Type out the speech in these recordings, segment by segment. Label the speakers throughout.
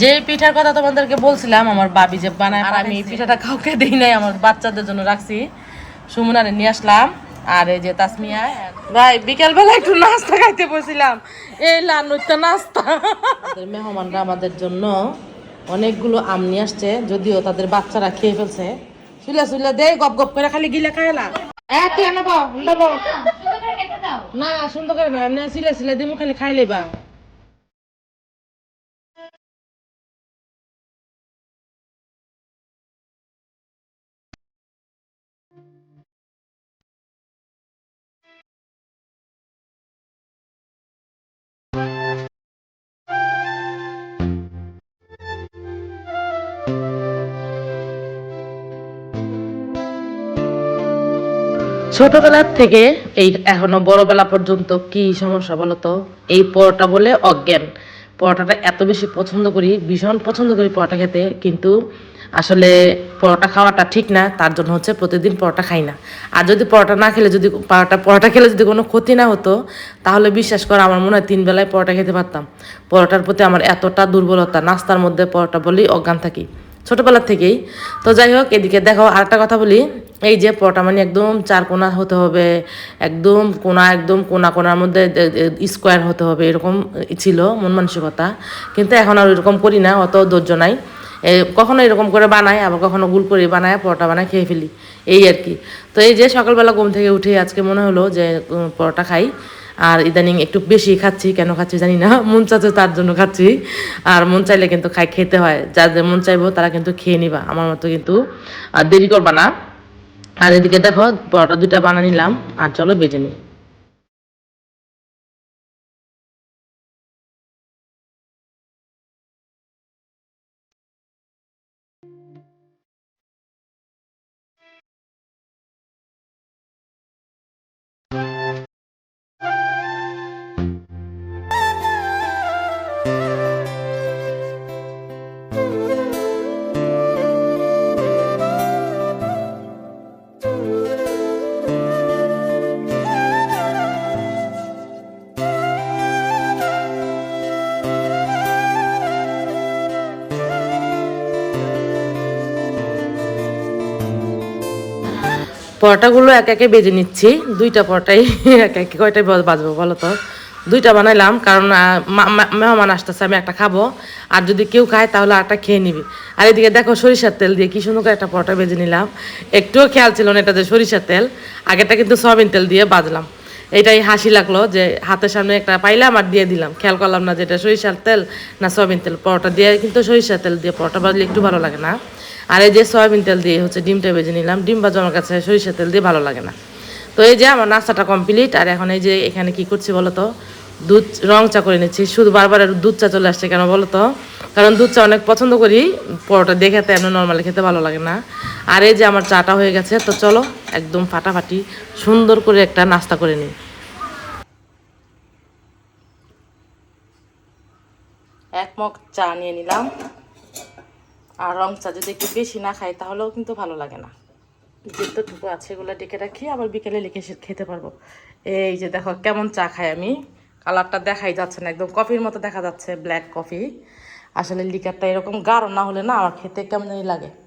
Speaker 1: যে পিঠার কথা তোমাদেরকে বলছিলাম আমার বাবি যে বানায় আর আমি এই পিঠাটা কাউকে দিই নাই আমার বাচ্চাদের জন্য রাখছি। সুমনারে নিয়ে আসলাম আর এই যে তাসমিয়া ভাই বিকেলবেলা একটু নাস্তা খাইতে বসছিলাম। এই লানুরটা নাস্তা। মেহমানরা আমাদের জন্য অনেকগুলো আম নিয়ে আসছে যদিও তাদের বাচ্চারা খেয়ে ফেলছে। শুইলা শুইলা দে গপ গপ করে খালি গিলা খাইলা এত এনে বাও না সুন্দর করে না এমনি সিলে সিলে দিমু খালি খাইলে বা। ছোটবেলার থেকে এই এখনও বড়বেলা পর্যন্ত কি সমস্যা বলতো? এই পরোটা বলে অজ্ঞান। পরোটাটা এত বেশি পছন্দ করি, ভীষণ পছন্দ করি পরোটা খেতে, কিন্তু আসলে পরোটা খাওয়াটা ঠিক না, তার জন্য হচ্ছে প্রতিদিন পরোটা খাই না। আর যদি পরোটা না খেলে যদি পরোটা পরোটা খেলে যদি কোনো ক্ষতি না হতো, তাহলে বিশ্বাস করো আমার মনে হয় তিন বেলায় পরোটা খেতে পারতাম। পরোটার প্রতি আমার এতটা দুর্বলতা, নাস্তার মধ্যে পরোটা বলেই অজ্ঞান থাকি। ছোটবেলা থেকেই। তো যাই হোক, এদিকে দেখো আরেকটা কথা বলি। এই যে পরোটা মানে একদম চার কোনা হতে হবে, একদম কোনা একদম কোনা, কোনার মধ্যে স্কোয়ার হতে হবে, এরকম ছিল মন মানসিকতা। কিন্তু এখন আর এরকম করি না, অত ধৈর্য নাই। কখনো এরকম করে বানাই, আবার কখনো গুল করে বানায়, পরোটা বানায়, খেয়ে ফেলি। এই আর কি। তো এই যে সকালবেলা ঘুম থেকে উঠে আজকে মনে হলো যে পরোটা খাই। আর ইদানিং একটু বেশি খাচ্ছি, কেন খাচ্ছি জানি না, মন চাচ্ছে তার জন্য খাচ্ছি। আর মন চাইলে কিন্তু খাই খেতে হয়। যাদের মন চাইব তারা কিন্তু খেয়ে নিবা। আমার মতো কিন্তু, আর দেরি করবা না। আর এদিকে দেখো, পরোটা দুটা বানা নিলাম। আর চলো বেজে নিই। পরোটাগুলো এক একে বেজে নিচ্ছি। দুইটা পরোটাই, এক একে কয়টাই বাজবো বলো তো? দুইটা বানাইলাম, কারণ মেহমান আসতেছে, আমি একটা খাব। আর যদি কেউ খায়, তাহলে আরটা খেয়ে নিবি। আর এদিকে দেখো সরিষার তেল দিয়ে কি সুন্দর করে একটা পরোটা বেজে নিলাম। একটুও খেয়াল ছিল না এটা যে সরিষার তেল। আগেটা কিন্তু সয়াবিন তেল দিয়ে বাজলাম। এটাই হাসি লাগল যে হাতের সামনে একটা পাইলাম আর দিয়ে দিলাম। খেয়াল করলাম না যে এটা সরিষার তেল না সয়াবিন তেল। পরোটা দিয়ে কিন্তু সরিষার তেল দিয়ে পরোটা বাজলে একটু ভালো লাগে না। আর এই যে সয়াবিন তেল দিয়ে হচ্ছে ডিমটা ভেজে নিলাম। ডিম ভাজা আমার কাছে সরিষার তেল দিয়ে ভালো লাগে না। তো এই যে আমার নাস্তাটা কমপ্লিট আর এখন এই যে এখানে কি করছি বলো তো দুধ রং চা করে নিচ্ছি। শুধু বারবার দুধ চা চলে আসছে কেন বলো তো কারণ দুধ চা অনেক পছন্দ করি, পরোটা দেখে তো এমন নর্মালি খেতে ভালো লাগে না। আর এই যে আমার চাটা হয়ে গেছে, তো চলো একদম ফাটাফাটি সুন্দর করে একটা নাস্তা করে নিই। এক মগ চা নিয়ে নিলাম। আর রং চা যদি একটু বেশি না খাই, তাহলেও কিন্তু ভালো লাগে না। যেটুকু আছে, এগুলো ডেকে রাখি, আবার বিকেলে লিখে খেতে পারব। এই যে দেখো, কেমন চা খাই আমি। কালারটা দেখাই যাচ্ছে না, একদম কফির মতো দেখা যাচ্ছে, ব্ল্যাক কফি। আসলে লিকারটা এরকম গাঢ় না হলে না আমার খেতে কেমন লাগে।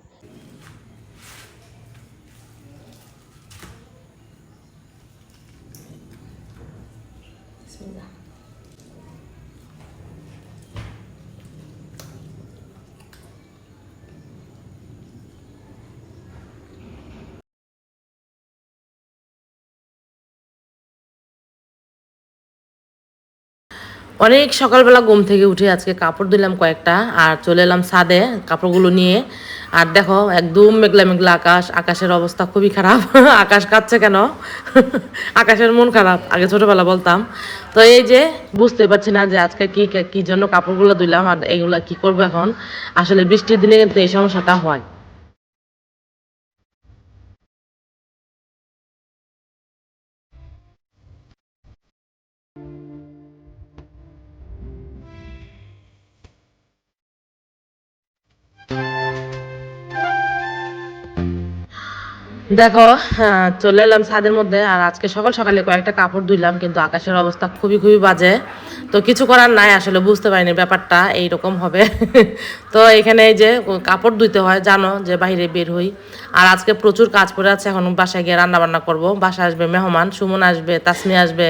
Speaker 1: অনেক সকালবেলা ঘুম থেকে উঠে আজকে কাপড় দিলাম কয়েকটা, আর চলে এলাম ছাদে কাপড়গুলো নিয়ে। আর দেখো, একদম মেঘলা মেঘলা আকাশ, আকাশের অবস্থা খুবই খারাপ। আকাশ কাঁদছে কেন? আকাশের মন খারাপ, আগে ছোটবেলা বলতাম। তো এই যে, বুঝতে পারছি না যে আজকে কি কি জন্য কাপড়গুলো দিলাম আর এগুলা কি করব এখন। আসলে বৃষ্টির দিনে কিন্তু এই সমস্যাটা হয়। দেখো হ্যাঁ, চলে এলাম ছাদের মধ্যে আর আজকে সকাল সকালে কয়েকটা কাপড় ধুইলাম কিন্তু আকাশের অবস্থা খুবই খুবই বাজে। তো কিছু করার নাই আসলে বুঝতে পারিনি ব্যাপারটা এইরকম হবে। তো এখানে এই যে কাপড় ধুইতে হয় জানো যে বাইরে বের হই। আর আজকে প্রচুর কাজ পড়ে আছে এখন বাসায় গিয়ে রান্না বান্না করব। বাসায় আসবে মেহমান সুমন আসবে তাসমি আসবে।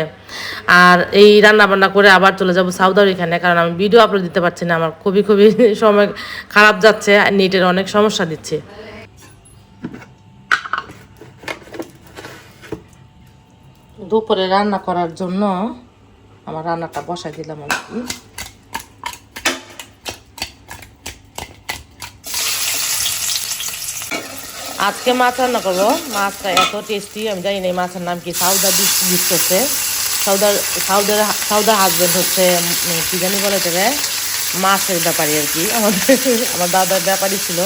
Speaker 1: আর এই রান্নাবান্না করে আবার চলে যাব সাউদার এখানে কারণ আমি ভিডিও আপলোড দিতে পারছি না আমার খুবই খুবই সময় খারাপ যাচ্ছে নেটের অনেক সমস্যা দিচ্ছে। দুপুরে রান্না করার জন্য আমার রান্নাটা বসাই দিলাম আর কি। আজকে মাছ রান্না করব। মাছটা এত টেস্টি আমি জানি না এই মাছের নাম কি সাউদা ডিশ করছে সাউদার সাউদার সাউদার হাজবেন্ড হচ্ছে কি জানি বলে এটাকে? মাছের ব্যাপারী আর কি। আমাদের আমার দাদার ব্যাপারই ছিল।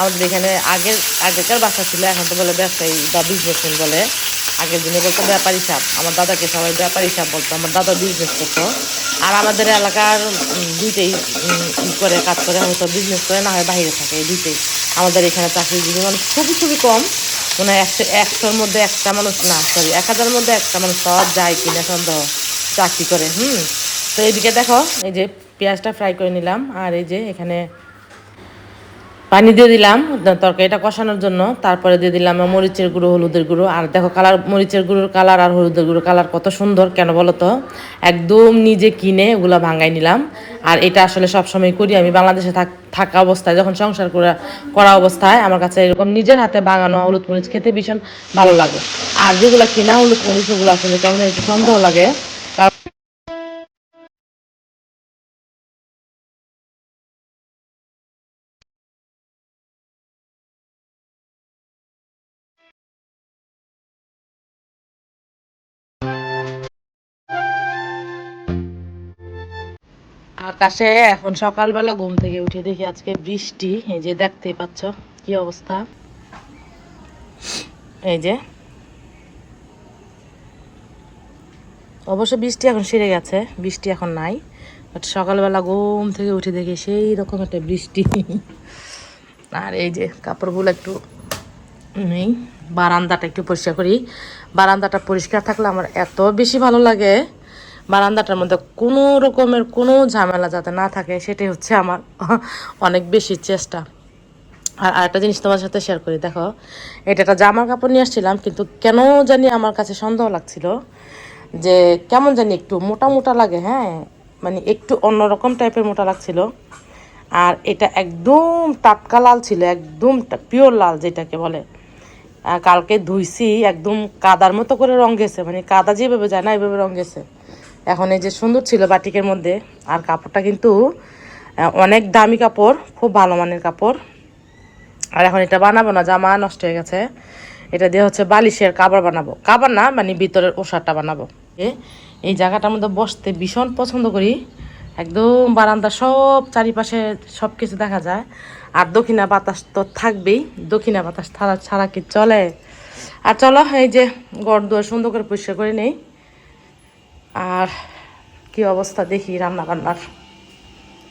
Speaker 1: আমাদের এখানে আগের আগেকার বাসা ছিল, এখন তো বলে ব্যবসায়ী বা বিজনেসম্যান বলে। আগের দিনে বলতো ব্যাপারী সাপ, আমার দাদাকে সবাই ব্যাপারী সাপ বলতো, আমার দাদা বিজনেস করতো। আর আমাদের এলাকার দুইটাই করে, কাজ করে, হয়তো বিজনেস করে, না হয় বাইরে থাকে, এই দুইটাই। আমাদের এখানে চাকরিজীবী মানুষ খুবই খুবই কম। মানে একশো, একশোর মধ্যে একটা মানুষ, না সরি এক হাজারের মধ্যে একটা মানুষ সব যায় কিনা সন্দেহ, চাকরি করে, হুম। তো এইদিকে দেখো, এই যে পেঁয়াজটা ফ্রাই করে নিলাম, আর এই যে এখানে পানি দিয়ে দিলাম তরকারিটা কষানোর জন্য। তারপরে দিয়ে দিলাম মরিচের গুঁড়ো, হলুদের গুঁড়ো। আর দেখো কালার, মরিচের গুঁড়োর কালার আর হলুদের গুঁড়ো কালার কত সুন্দর, কেন বলো তো? একদম নিজে কিনে ওগুলো ভাঙাই নিলাম। আর এটা আসলে সবসময় করি আমি, বাংলাদেশে থাক থাকা অবস্থায়, যখন সংসার করা করা অবস্থায়, আমার কাছে এরকম নিজের হাতে বাগানো হলুদ মরিচ খেতে ভীষণ ভালো লাগে। আর যেগুলো কিনা হলুদ মরিচ, ওগুলো আসলে কেমন একটু সন্দেহ লাগে। আকাশে এখন সকালবেলা ঘুম থেকে উঠে দেখি আজকে বৃষ্টি। এই যে দেখতেই পাচ্ছ কি অবস্থা। এই যে। অবশ্য বৃষ্টি এখন সেরে গেছে, বৃষ্টি এখন নাই বাট সকালবেলা ঘুম থেকে উঠে দেখি সেই রকম একটা বৃষ্টি। আর এই যে কাপড়গুলো একটু নেই, বারান্দাটা একটু পরিষ্কার করি। বারান্দাটা পরিষ্কার থাকলে আমার এত বেশি ভালো লাগে। বারান্দাটার মধ্যে কোনো রকমের কোনো ঝামেলা যাতে না থাকে, সেটাই হচ্ছে আমার অনেক বেশি চেষ্টা। আর আরেকটা জিনিস তোমার সাথে শেয়ার করি, দেখো, এটা একটা জামার কাপড় নিয়ে আসছিলাম, কিন্তু কেন জানি আমার কাছে সন্দেহ লাগছিল যে কেমন জানি একটু মোটা মোটা লাগে হ্যাঁ? মানে একটু অন্যরকম টাইপের মোটা লাগছিল। আর এটা একদম টাটকা লাল ছিল, একদম পিওর লাল যেটাকে বলে। কালকে ধুইছি, একদম কাদার মতো করে রং গেছে মানে কাদা যেভাবে যায় না এইভাবে রং গেছে। এখন এই যে সুন্দর ছিল বাটিকের মধ্যে, আর কাপড়টা কিন্তু অনেক দামি কাপড়, খুব ভালো মানের কাপড়। আর এখন এটা বানাবো না, জামা নষ্ট হয়ে গেছে। এটা দিয়ে হচ্ছে বালিশের কাবার বানাবো। কাবার না মানে ভিতরের ওষারটা বানাবো। এই জায়গাটার মধ্যে বসতে ভীষণ পছন্দ করি। একদম বারান্দা সব চারিপাশে সব কিছু দেখা যায়। আর দক্ষিণা বাতাস তো থাকবেই, দক্ষিণা বাতাস ছাড়া ছাড়া কি চলে? আর চলো, এই যে গড় দুয়ার সুন্দর করে পরিষ্কার করে নেই। আর কি অবস্থা দেখি রান্নাবান্নার।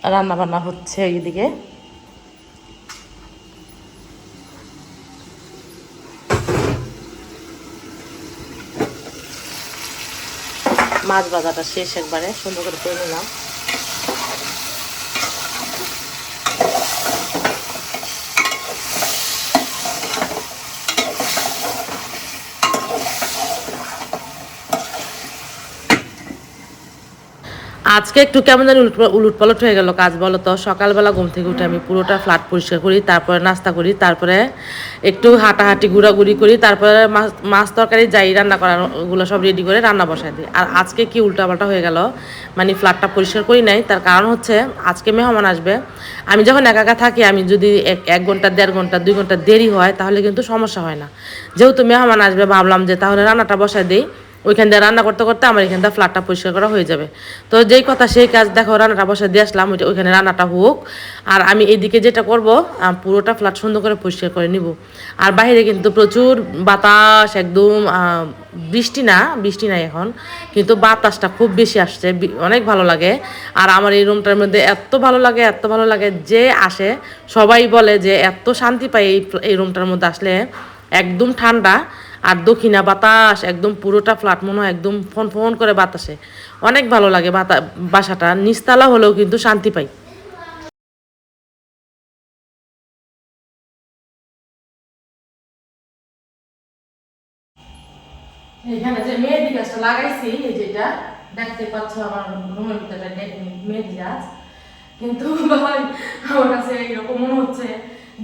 Speaker 1: রান্নাবান্না রান্না বান্না হচ্ছে এইদিকে। মাছ ভাজাটা শেষ একবারে, সুন্দর করে করে নিলাম। আজকে একটু কেমন জানি উলট পালট হয়ে গেল কাজ বলো তো সকালবেলা ঘুম থেকে উঠে আমি পুরোটা ফ্ল্যাট পরিষ্কার করি, তারপরে নাস্তা করি, তারপরে একটু হাঁটাহাঁটি, ঘোরাঘুরি করি, তারপরে মাছ মাছ তরকারি যাই রান্না করার ওগুলো সব রেডি করে রান্না বসাই দিই। আর আজকে কি উল্টাপাল্টা হয়ে গেল মানে ফ্ল্যাটটা পরিষ্কার করি নাই, তার কারণ হচ্ছে আজকে মেহমান আসবে। আমি যখন একা একা থাকি, আমি যদি এক এক ঘণ্টা, দেড় ঘণ্টা, দুই ঘণ্টা দেরি হয়, তাহলে কিন্তু সমস্যা হয় না। যেহেতু মেহমান আসবে, ভাবলাম যে তাহলে রান্নাটা বসাই দিই। ওইখান দিয়ে রান্না করতে করতে আমার এখান দিয়ে ফ্ল্যাটটা পরিষ্কার করা হয়ে যাবে। তো যেই কথা সেই কাজ দেখো, রান্নাটা বসে দিয়ে আসলাম ওইখানে রান্নাটা হোক। আর আমি এদিকে যেটা করব পুরোটা ফ্ল্যাট সুন্দর করে পরিষ্কার করে নিব। আর বাইরে কিন্তু প্রচুর বাতাস, একদম বৃষ্টি না, বৃষ্টি নাই এখন। কিন্তু বাতাসটা খুব বেশি আসছে অনেক ভালো লাগে। আর আমার এই রুমটার মধ্যে এত ভালো লাগে, এত ভালো লাগে যে আসে, সবাই বলে যে এত শান্তি পাই এই এই রুমটার মধ্যে আসলে। একদম ঠান্ডা। আর দক্ষিণা বাতাস, একদম পুরোটা ফ্ল্যাট মনে হয় একদম ফোন ফোন করে বাতাসে। অনেক ভালো লাগে বাতা, বাসাটা। নিচতলা হলেও কিন্তু শান্তি পাই। এখানে যে মেহেদি গাছটা লাগাইছি, এই যেটা দেখতে পাচ্ছ আমার মেহেদি গাছ। কিন্তু আমার কাছে এরকম মনে হচ্ছে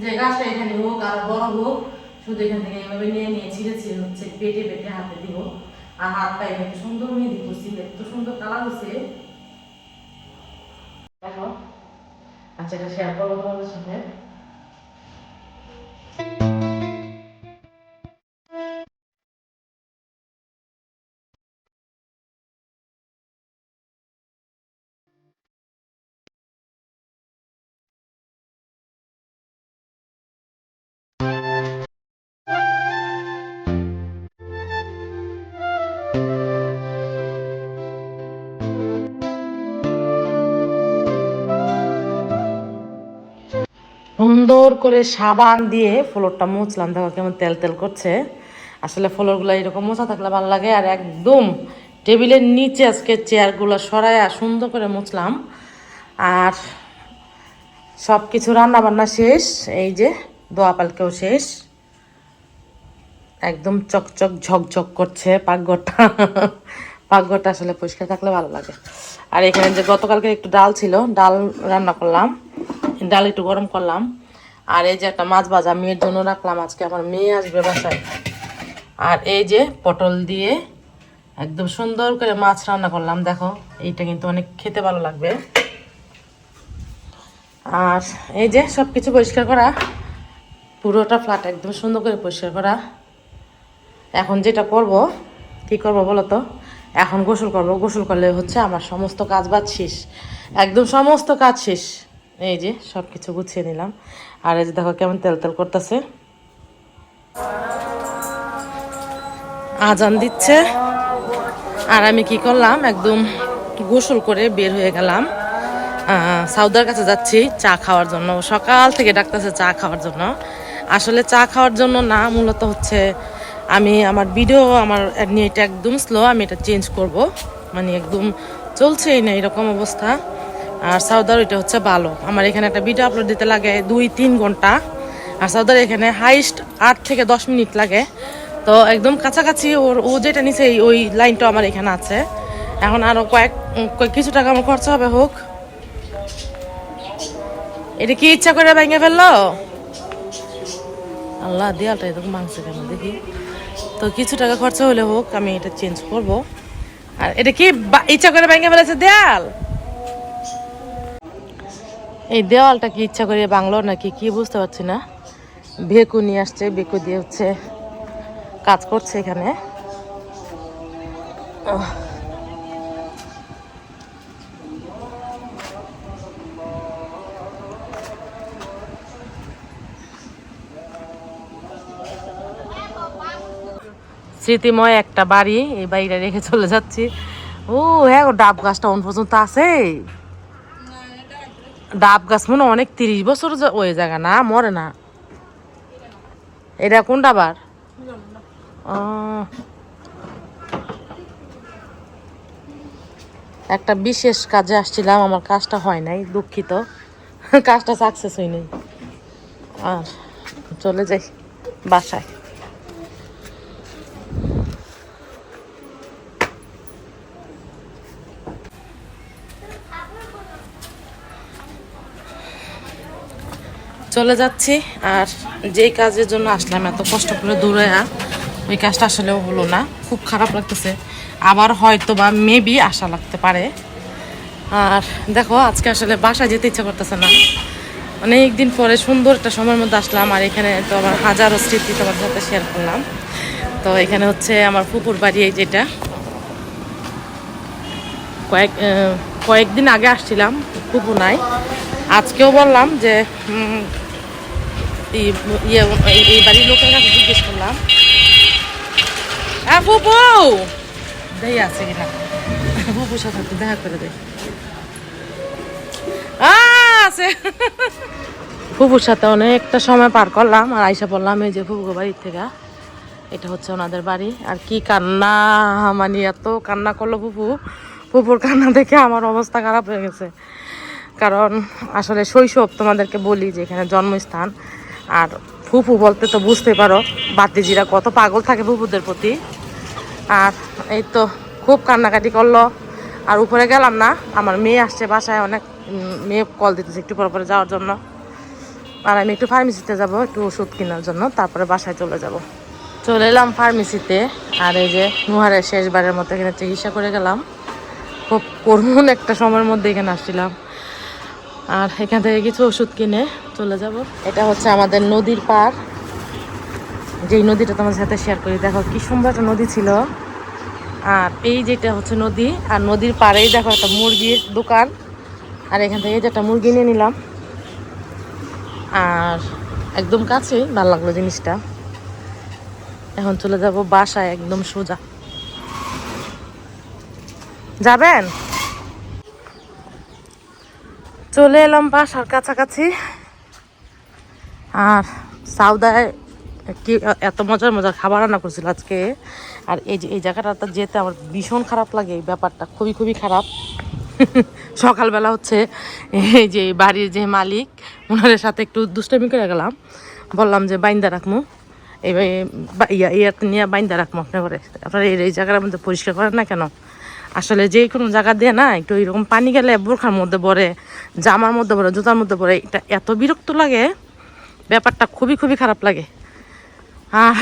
Speaker 1: যে গাছটা এখানে হোক আর বড় হোক শুধু এখান থেকে এইভাবে নিয়ে নিয়ে ছিঁড়ে ছিঁড়ে হচ্ছে পেটে পেটে হাতে দিব। আর হাত পায়ে এত সুন্দর মেহেদি করছি, এত সুন্দর কালার হয়েছে দেখো আচ্ছা এটা শেয়ার করব তোমাদের সাথে। সুন্দর করে সাবান দিয়ে ফ্লোরটা মুছলাম। দেখো কেমন তেল তেল করছে। আসলে ফ্লোরগুলো এরকম মোছা থাকলে ভালো লাগে। আর একদম টেবিলের নিচে আজকে চেয়ারগুলো সরাইয়া সুন্দর করে মুছলাম। আর সব কিছু রান্না বান্না শেষ। এই যে দোয়া পালকেও শেষ। একদম চকচক ঝকঝক করছে পাকঘরটা। পাকঘরটা আসলে পরিষ্কার থাকলে ভালো লাগে। আর এখানে যে গতকালকে একটু ডাল ছিল, ডাল রান্না করলাম, ডাল একটু গরম করলাম। আর এই যে একটা মাছ ভাজা মেয়ের জন্য রাখলাম, আজকে আমার মেয়ে আসবে বাসায়। আর এই যে পটল দিয়ে একদম সুন্দর করে মাছ রান্না করলাম, দেখো, এইটা কিন্তু অনেক খেতে ভালো লাগবে। আর এই যে সব কিছু পরিষ্কার করা, পুরোটা ফ্ল্যাট একদম সুন্দর করে পরিষ্কার করা। এখন যেটা করব, কি করব বলো তো? এখন গোসল করব। গোসল করলে হচ্ছে আমার সমস্ত কাজ বাজ শেষ। একদম সমস্ত কাজ শেষ। এই যে সব কিছু গুছিয়ে নিলাম। আর এই যে দেখো কেমন তেল তেল করতেছে। আজান দিচ্ছে। আর আমি কি করলাম? একদম গোসল করে বের হয়ে গেলাম। সাউদার কাছে যাচ্ছি চা খাওয়ার জন্য। সকাল থেকে ডাকতেছে চা খাওয়ার জন্য। আসলে চা খাওয়ার জন্য না, মূলত হচ্ছে আমি আমার ভিডিও আমার এটা একদম স্লো আমি এটা চেঞ্জ করব। মানে একদম চলছেই না এরকম অবস্থা। আর সাউদার ওইটা হচ্ছে ভালো। আমার এখানে একটা ভিডিও আপলোড দিতে লাগে দুই তিন ঘণ্টা। আর সাউদার এখানে হাইস্ট আট থেকে দশ মিনিট লাগে। তো একদম কাছাকাছি ওর, ও যেটা নিচে ওই লাইনটা আমার এখানে আছে। এখন আরও কয়েক কয়েক কিছু টাকা আমার খরচা হবে, হোক। এটা কি ইচ্ছা করে ভেঙে ফেলল? আল্লাহ, দেয়ালটা এরকম মাংসে কেন? দেখি। তো কিছু টাকা খরচা হলে হোক, আমি এটা চেঞ্জ করব। আর এটা কি ইচ্ছা করে ভেঙে ফেলেছে দেয়াল? এই দেওয়ালটা কি ইচ্ছা করে বাংলো নাকি কি বুঝতে পারছি না। ভেকু নিয়ে আসছে, ভেকু দিয়ে হচ্ছে কাজ করছে এখানে। স্মৃতিময় একটা বাড়ি এই বাড়িটা রেখে চলে যাচ্ছি। ও হ্যাঁ ডাব গাছটা অন পর্যন্ত আছে? ডাব গাছ মনে অনেক তিরিশ বছর ওই জায়গা না, মরে না। এটা কোন ডাবার? ও। একটা বিশেষ কাজে আসছিলাম, আমার কাজটা হয় নাই, দুঃখিত। কাজটা সাকসেস হয়নি। আর চলে যাই, বাসায়। চলে যাচ্ছি আর যেই কাজের জন্য আসলাম, এত কষ্ট করে দৌড়ে ওই কাজটা আসলেও হলো না। খুব খারাপ লাগতেছে। আবার হয়তো বা মেবি আশা লাগতে পারে। আর দেখো, আজকে আসলে বাসায় যেতে ইচ্ছা করতেছে না। অনেক দিন পরে সুন্দর একটা সময়ের মধ্যে আসলাম আর এখানে তো আমার হাজারো স্মৃতি তোমার সাথে শেয়ার করলাম। তো এখানে হচ্ছে আমার ফুপুর বাড়ি এই যেটা। কয়েক কয়েকদিন আগে আসছিলাম, ফুপু নাই। আজকেও বললাম যে ইয়ে এই- বাড়ির লোকের কাছে জিজ্ঞেস করলাম। হ্যাঁ সাথে দেখা করে ফুপুর সাথে অনেকটা সময় পার করলাম আর আইসা পড়লাম এই যে ফুপুর বাড়ির থেকে, এটা হচ্ছে ওনাদের বাড়ি। আর কি কান্না মানে এত কান্না করল ফুপু ফুপুর কান্না দেখে আমার অবস্থা খারাপ হয়ে গেছে। কারণ আসলে শৈশব তোমাদেরকে বলি যে এখানে জন্মস্থান। আর ফুপু বলতে তো বুঝতে পারো বাতিজিরা কত পাগল থাকে ফুপুদের প্রতি। আর এই তো খুব কান্নাকাটি করল। আর উপরে গেলাম না, আমার মেয়ে আসছে বাসায়, অনেক মেয়ে কল দিতেছে একটু পরে পরে যাওয়ার জন্য। আর আমি একটু ফার্মেসিতে যাব, একটু ওষুধ কেনার জন্য, তারপরে বাসায় চলে যাব। চলে এলাম ফার্মেসিতে আর এই যে নুহারের শেষবারের মতো এখানে চিকিৎসা করে গেলাম। খুব করুন একটা সময়ের মধ্যে এখানে আসছিলাম। আর এখান থেকে কিছু ওষুধ কিনে চলে যাব। এটা হচ্ছে আমাদের নদীর পার যেই নদীটা তোমার সাথে শেয়ার করি, দেখো কি সুন্দর একটা নদী ছিল। আর এই যেটা হচ্ছে নদী, আর নদীর পাড়েই দেখো একটা মুরগির দোকান। আর এখান থেকে যে একটা মুরগি নিয়ে নিলাম। আর একদম কাছেই ভালো লাগল জিনিসটা। এখন চলে যাব বাসায়, একদম সোজা। যাবেন? চলে এলাম বাসার কাছাকাছি আর সাউদায় কি এত মজার মজার খাবার রান্না করছিল আজকে আর এই যে এই জায়গাটাতে যেতে আমার ভীষণ খারাপ লাগে এই ব্যাপারটা খুবই খুবই খারাপ সকালবেলা হচ্ছে এই যে বাড়ির যে মালিক ওনাদের সাথে একটু দুষ্টামি করে গেলাম বললাম যে বাইন্দা রাখমু এবার ইয়া ইয়াতে নিয়ে বাইন্দা রাখব আপনার ঘরে আপনার এই এই জায়গাটার মধ্যে পরিষ্কার করেন না কেন আসলে যে কোনো জায়গা দিয়ে না একটু এরকম পানি গেলে বোরখার মধ্যে পড়ে, জামার মধ্যে পড়ে, জুতার মধ্যে পড়ে, এটা এত বিরক্ত লাগে, ব্যাপারটা খুবই খুবই খারাপ লাগে। হ্যাঁ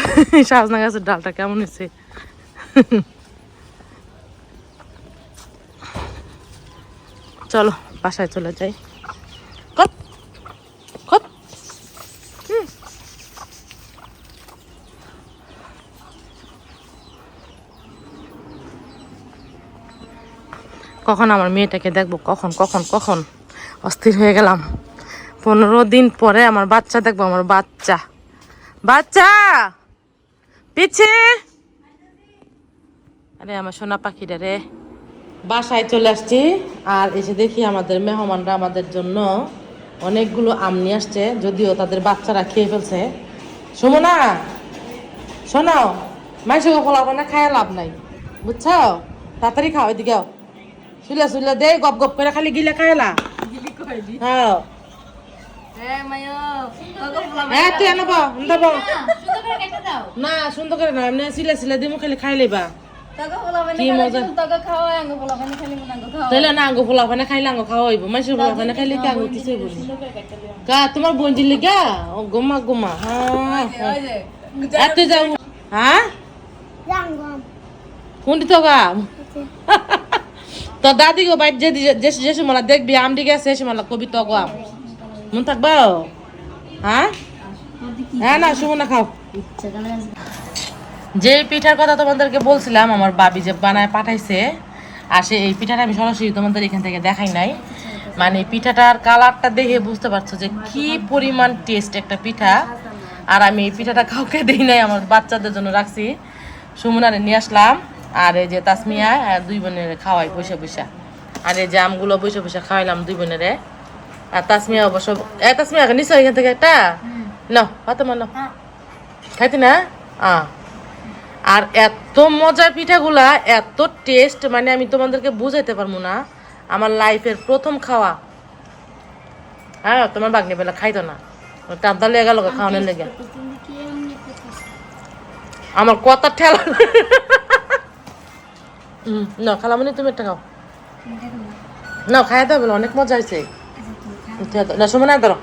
Speaker 1: সাজনা গাছের ডালটা কেমন হয়েছে? চলো, বাসায় চলে যাই। কখন আমার মেয়েটাকে দেখব? কখন কখন কখন? অস্থির হয়ে গেলাম। পনেরো দিন পরে আমার বাচ্চা দেখব, আমার বাচ্চা। বাচ্চা! পিছে আরে আমার সোনা পাখিটা রে। বাসায় চলে আসছি, আর এসে দেখি আমাদের মেহমানরা আমাদের জন্য অনেকগুলো আম নিয়ে আসছে, যদিও তাদের বাচ্চারা খেয়ে ফেলছে। সুমনা! শোনো মাইসকে ফলাবো না খায় লাভ নাই। বুঝছ? তাড়াতাড়ি খাও, এদিকে শুলে শুলে দে গপ গপ করে খালি গিলে খায়লা হ্যাঁ। হ্যাঁ তুই আনব দেব না সুন্দর করে না এমনি সিলে সিলে দিমু খালি খাই লেবা কি মজা। না আঙ্গু পোলা ওখানে খাইলে আঙ্গু খাওয়া হইব মাইসের পোলা ওখানে খাইলে কি আঙ্গু কিছু হইব তোমার গা? ও গোমা গোমা হ্যাঁ হ্যাঁ তুই যাও হ্যাঁ? কোনটি তো গা। তো দাদি গো বাইর যে যে সময় দেখবি আম দিকে সে সময় কবি তো গো মন থাকবা? হ্যাঁ? হ্যাঁ না সুমনা খাও। যে পিঠার কথা তোমাদেরকে বলছিলাম, আমার বাবি যে বানায় পাঠাইছে, আর সে এই পিঠাটা আমি সরাসরি তোমাদের এখান থেকে দেখাই নাই। মানে পিঠাটার কালারটা দেখে বুঝতে পারছ যে কি পরিমাণ টেস্ট একটা পিঠা। আর আমি এই পিঠাটা কাউকে দিই নাই, আমার বাচ্চাদের জন্য রাখছি। সুমনারে নিয়ে আসলাম। আর এই যে তাসমিয়া আর দুই বোনের খাওয়াই বসে বসে। আর এই যে আমগুলো বসে বসে খাওয়াইলাম দুই বোনের। আর তাসমিয়া অবশ্য এ তাসমিয়া নিশ্চয় এখান থেকে একটা? না হয়তো মানো খাইতি না? আ। আর এত মজার পিঠাগুলা এত টেস্ট মানে আমি তোমাদেরকে বুঝাইতে পারব না। আমার লাইফের প্রথম খাওয়া। হ্যাঁ তোমার বাগনি বেলা খাইতো না। টান্তা লেগে গেল খাওয়ানোর লেগে। আমার কথা ঠেলা হুম না খালামনি তুমি একটা খাও। না খাই অনেক মজা হয়েছে। না সময় না ধরো।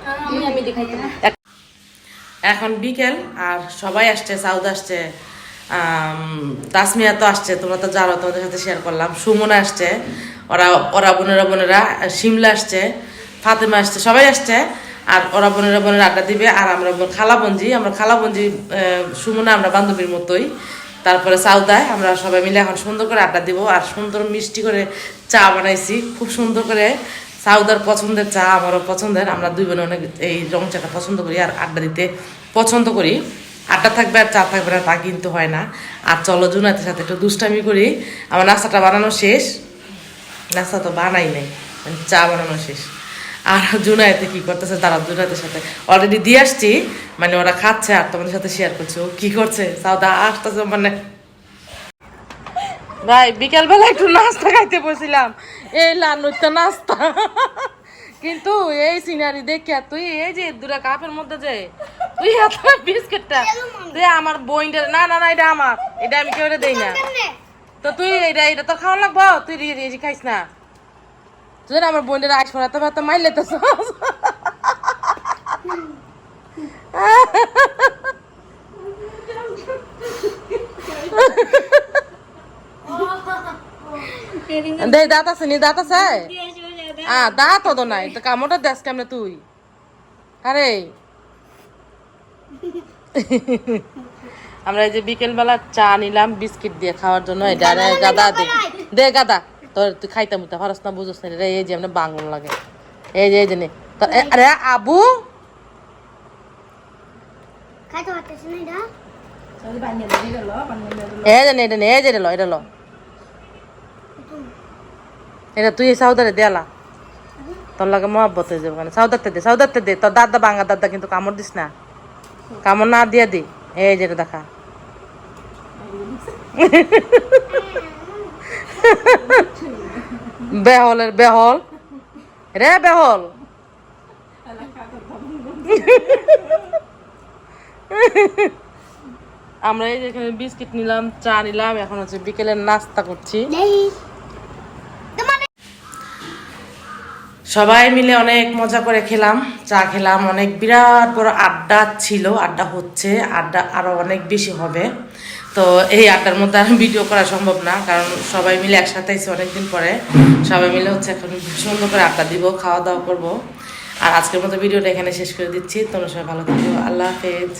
Speaker 1: এখন বিকেল আর সবাই আসছে সাউদ আসছে তাসমিয়া তো আসছে তোমরা তো জানো তোমাদের সাথে শেয়ার করলাম। সুমনা আসছে ওরা ওরা বোনেরা বোনেরা শিমলা আসছে ফাতেমা আসছে সবাই আসছে আর ওরা বোনেরা বোনেরা আড্ডা দিবে আর আমরা বোন- খালাবঞ্জি আমরা খালাবঞ্জি আহ, সুমনা আমরা বান্ধবীর মতোই। তারপরে সাউদায় আমরা সবাই মিলে এখন সুন্দর করে আড্ডা দিব। আর সুন্দর মিষ্টি করে চা বানাইছি, খুব সুন্দর করে। সাউদার পছন্দের চা আমারও পছন্দের, আমরা দুই বোনে অনেক এই রং চাটা পছন্দ করি আর আড্ডা দিতে পছন্দ করি। আড্ডা থাকবে আর চা থাকবে না, তা কিন্তু হয় না। আর চলো জুনাতের সাথে একটু দুষ্টামি করি। আমার নাস্তাটা বানানো শেষ। নাস্তা তো বানাই নাই, চা বানানো শেষ। আর জুনাইতে কি করতেছে? তারা জুনাইতের সাথে। অলরেডি দিয়ে আসছি মানে ওরা খাচ্ছে আর তোমাদের সাথে শেয়ার করছে। ও কি করছে? সাউদা আসতেছে মানে। ভাই, বিকালবেলা একটু নাস্তা খাইতে বসছিলাম। এই লানুইতে নাস্তা। কিন্তু এই সিনারি দেখে তুই এই যে দুটা কাপের মধ্যে যে, তুই এত বিস্কিটটা, তুই আমার বইনটা না না না, এটা আমার। এটা আমি কেউ দেই না। তো তুই, এটা এটা তো খাওয়া লাগবো? তুই রে- রে- খাইস না। তুই আমার বোনের আইস ফোনাতে ভাত মাইলে তো দে দাঁত আছে নি? দাঁত আছে? আ দাঁত তো নাই। তো কামড়টা দেশ কেমনে তুই? আরে। আমরা এই যে বিকেল বেলা চা নিলাম, বিস্কিট দিয়ে খাওয়ার জন্য। এটা গাদা দে দে, গাদা। তোর তুই খাইতে মুতে পারস না বুঝস না রে এই যে আমরা বাংলা লাগে। এই যে এই যে আরে আবু! এই যে নে এটা নে এই যে এটা লো এটা লো। এটা তুই এই সাউদারে দেলা তোর লাগে মহব্বত হয়ে যাবে সাউদারতে দে সাউদারতে দে। তোর দাদা বাঙ্গা দাদা কিন্তু কামড় দিস না। কামড় না দিয়ে দি। এই যেটা দেখা। বেহলের বেহল। রে বেহল। আমরা এই যেখানে বিস্কিট নিলাম চা নিলাম এখন হচ্ছে বিকেলের নাস্তা করছি। সবাই মিলে অনেক মজা করে খেলাম চা খেলাম। অনেক বিরাট বড় আড্ডা ছিল আড্ডা হচ্ছে আড্ডা আরও অনেক বেশি হবে। তো এই আড্ডার মধ্যে আর ভিডিও করা সম্ভব না, কারণ সবাই মিলে একসাথে এসে অনেকদিন পরে। সবাই মিলে হচ্ছে এখন সুন্দর করে আড্ডা দিব খাওয়া দাওয়া করব। আর আজকের মতো ভিডিওটা এখানে শেষ করে দিচ্ছি, তোমরা সবাই ভালো থাকো, আল্লাহ হাফেজ।